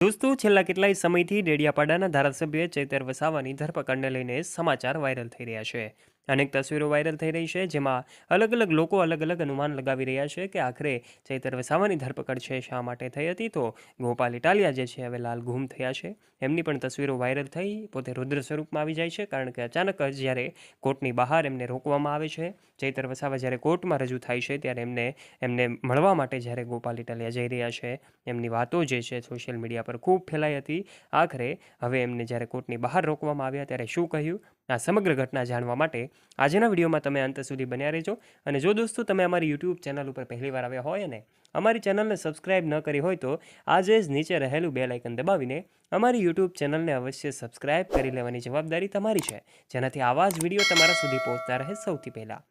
દોસ્તો, છેલ્લા કેટલાય સમયથી ડેડિયાપાડાના ધારાસભ્ય ચેતર વસાવાની ધરપકડને લઈને સમાચાર વાયરલ થઈ રહ્યા છે. અનેક તસવીરો વાયરલ થઈ રહી છે, જેમાં અલગ અલગ લોકો અલગ અલગ અનુમાન લગાવી રહ્યા છે કે આખરે ચૈતર વસાવાની ધરપકડ છે શા માટે થઈ હતી? તો ગોપાલ ઇટાલિયા જે છે, હવે લાલ ગુમ થયા છે. એમની પણ તસવીરો વાયરલ થઈ પોતે રુદ્ર સ્વરૂપમાં આવી જાય છે, કારણ કે અચાનક જ જ્યારે કોર્ટની બહાર એમને રોકવામાં આવે છે, ચૈતર વસાવા જ્યારે કોર્ટમાં રજૂ થાય છે, ત્યારે એમને એમને મળવા માટે જ્યારે ગોપાલ ઇટાલિયા જઈ રહ્યા છે, એમની વાતો જે છે સોશિયલ મીડિયા પર ખૂબ ફેલાઈ હતી. આખરે હવે એમને જ્યારે કોર્ટની બહાર રોકવામાં આવ્યા ત્યારે શું કહ્યું? આ સમગ્ર ઘટના જાણવા માટે આજના વિડીયોમાં તમે અંત સુધી બન્યા રહેજો. અને જો દોસ્તો તમે અમારી યુટ્યુબ ચેનલ ઉપર પહેલીવાર આવ્યા હોય અને અમારી ચેનલને સબસ્ક્રાઇબ ન કરી હોય તો આજે જ નીચે રહેલું બે લાઇકન દબાવીને અમારી યુટ્યુબ ચેનલને અવશ્ય સબસ્ક્રાઇબ કરી લેવાની જવાબદારી તમારી છે, જેનાથી આવા જ વીડિયો તમારા સુધી પહોંચતા રહે સૌથી પહેલાં.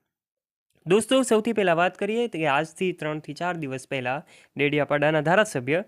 દોસ્તો, સૌથી પહેલાં વાત કરીએ કે આજથી ત્રણથી ચાર દિવસ પહેલાં ડેડિયાપાડાના ધારાસભ્ય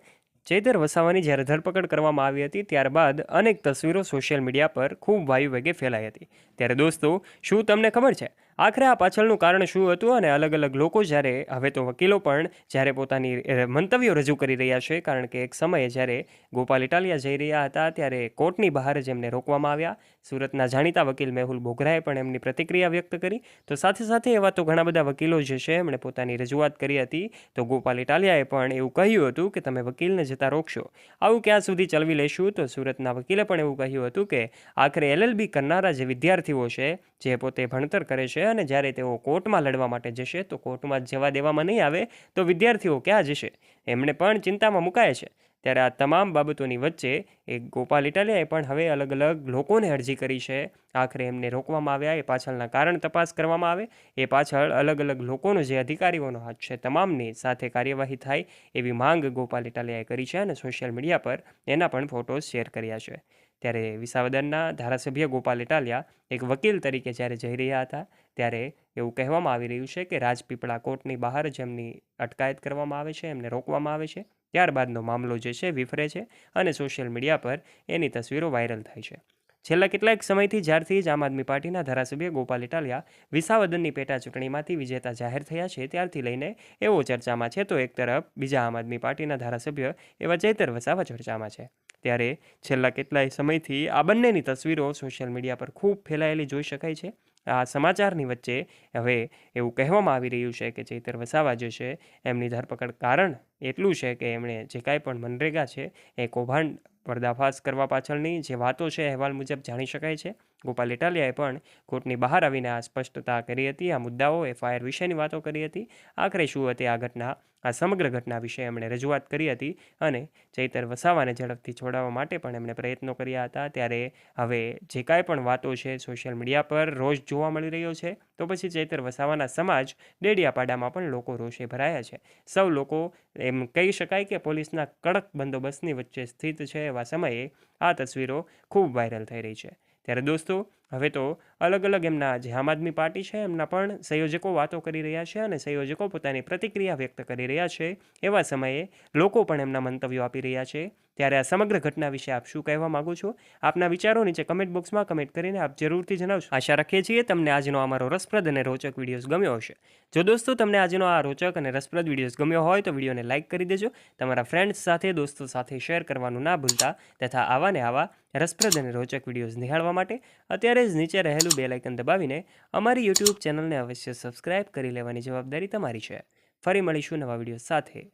ચૈતર વસાવાની જ્યારે ધરપકડ કરવામાં આવી હતી, ત્યારબાદ અનેક તસવીરો સોશિયલ મીડિયા પર ખૂબ વાયુ વેગે ફેલાઈ હતી. ત્યારે દોસ્તો, શું તમને ખબર છે? આખરે આ પાછળનું કારણ શું હતું અને અલગ અલગ લોકો જ્યારે, હવે તો વકીલો પણ જ્યારે પોતાની મંતવ્યો રજૂ કરી રહ્યા છે, કારણ કે એક સમયે જ્યારે ગોપાલ ઇટાલિયા જઈ રહ્યા હતા, ત્યારે કોર્ટની બહાર જ એમને રોકવામાં આવ્યા. સુરતના જાણીતા વકીલ મેહુલ બોગરાએ પણ એમની પ્રતિક્રિયા વ્યક્ત કરી. તો સાથે સાથે એવા તો ઘણા બધા વકીલો જે છે, એમણે પોતાની રજૂઆત કરી હતી. તો ગોપાલ ઇટાલિયાએ પણ એવું કહ્યું હતું કે, તમે વકીલને જતા રોકશો. આવું ક્યાં સુધી ચલવી લેશું? તો સુરતના વકીલે પણ એવું કહ્યું હતું કે, આખરે એલએલબી કરનારા જે વિદ્યાર્થીઓ છે, જે પોતે ભણતર કરે છે અને જ્યારે તેઓ કોર્ટમાં લડવા માટે જશે તો કોર્ટમાં જવા દેવામાં નહીં આવે તો વિદ્યાર્થીઓ ક્યાં જશે? એમણે પણ ચિંતામાં મુકાય છે. ત્યારે આ તમામ બાબતોની વચ્ચે એક ગોપાલ ઇટાલિયાએ પણ હવે અલગ અલગ લોકોને અરજી કરી છે. આખરે એમને રોકવામાં આવ્યા, એ પાછળના કારણ તપાસ કરવામાં આવે, એ પાછળ અલગ અલગ લોકોનો જે અધિકારીઓનો હાથ છે તમામની સાથે કાર્યવાહી થાય એવી માંગ ગોપાલ ઇટાલિયાએ કરી છે અને સોશિયલ મીડિયા પર એના પણ ફોટોઝ શેર કર્યા છે. ત્યારે વિસાવદરના ધારાસભ્ય ગોપાલ ઇટાલિયા એક વકીલ તરીકે જ્યારે જઈ રહ્યા હતા, ત્યારે એવું કહેવામાં આવી રહ્યું છે કે રાજપીપળા કોર્ટની બહાર જ એમની અટકાયત કરવામાં આવે છે, એમને રોકવામાં આવે છે. ત્યારબાદનો મામલો જે છે વિફરે છે અને સોશિયલ મીડિયા પર એની તસવીરો વાયરલ થાય છે. છેલ્લા કેટલાક સમયથી જ્યારથી જ આમ આદમી પાર્ટીના ધારાસભ્ય ગોપાલ ઇટાલિયા વિસાવદનની પેટા ચૂંટણીમાંથી વિજેતા જાહેર થયા છે, ત્યારથી લઈને એવો ચર્ચામાં છે તો એક તરફ બીજા આમ આદમી પાર્ટીના ધારાસભ્ય એવા ચૈતર વસાવા ચર્ચામાં છે. ત્યારે છેલ્લા કેટલાય સમયથી આ બંનેની તસવીરો સોશિયલ મીડિયા પર ખૂબ ફેલાયેલી જોઈ શકાય છે. આ સમાચારની વચ્ચે હવે એવું કહેવામાં આવી રહ્યું છે કે ચૈતર વસાવા જે છે, એમની ધરપકડ કારણ એટલું છે કે એમણે જે કાંઈ પણ મનરેગા છે, એ કૌભાંડ પર્દાફાશ કરવા પાછળની જે વાતો છે, અહેવાલ મુજબ જાણી શકાય છે. ગોપાલ ઇટાલિયાએ પણ કોર્ટની બહાર આવીને આ સ્પષ્ટતા કરી હતી. આ મુદ્દાઓ એફઆઈઆર વિશેની વાતો કરી હતી. આખરે શું હતી આ ઘટના? આ સમગ્ર ઘટના વિશે એમણે રજૂઆત કરી હતી અને ચૈતર વસાવાને ઝડપથી છોડાવવા માટે પણ એમણે પ્રયત્નો કર્યા હતા. ત્યારે હવે જે કાંઈ પણ વાતો છે સોશિયલ મીડિયા પર રોજ જોવા મળી રહ્યો છે, તો પછી ચૈતર વસાવાના સમાજ ડેડિયાપાડામાં પણ લોકો રોષે ભરાયા છે. સૌ લોકો એમ કહી શકાય કે પોલીસના કડક બંદોબસ્તની વચ્ચે સ્થિત છે. એવા સમયે આ તસવીરો ખૂબ વાયરલ થઈ રહી છે. ત્યારે દોસ્તો, હવે તો અલગ અલગ એમના જે આમ આદમી પાર્ટી છે, એમના પણ સંયોજકો વાતો કરી રહ્યા છે અને સંયોજકો પોતાની પ્રતિક્રિયા વ્યક્ત કરી રહ્યા છે. એવા સમયે લોકો પણ એમના મંતવ્યો આપી રહ્યા છે. ત્યારે આ સમગ્ર ઘટના વિશે આપ શું કહેવા માગો છો? આપના વિચારો નીચે કમેન્ટ બોક્સમાં કમેન્ટ કરીને આપ જરૂરથી જણાવશો. આશા રાખીએ છીએ તમને આજનો અમારો રસપ્રદ અને રોચક વિડીયોઝ ગમ્યો હશે. જો દોસ્તો તમને આજનો આ રોચક અને રસપ્રદ વિડીયોઝ ગમ્યો હોય તો વિડીયોને લાઇક કરી દેજો. તમારા ફ્રેન્ડ્સ સાથે, દોસ્તો સાથે શેર કરવાનું ના ભૂલતા તથા આવા ને આવા રસપ્રદ અને રોચક વિડીયોઝ નિહાળવા માટે અત્યારે જ નીચે રહેલું બે લાઇકન દબાવીને અમારી યુટ્યુબ ચેનલને અવશ્ય સબસ્ક્રાઇબ કરી લેવાની જવાબદારી તમારી છે. ફરી મળીશું નવા વીડિયો સાથે.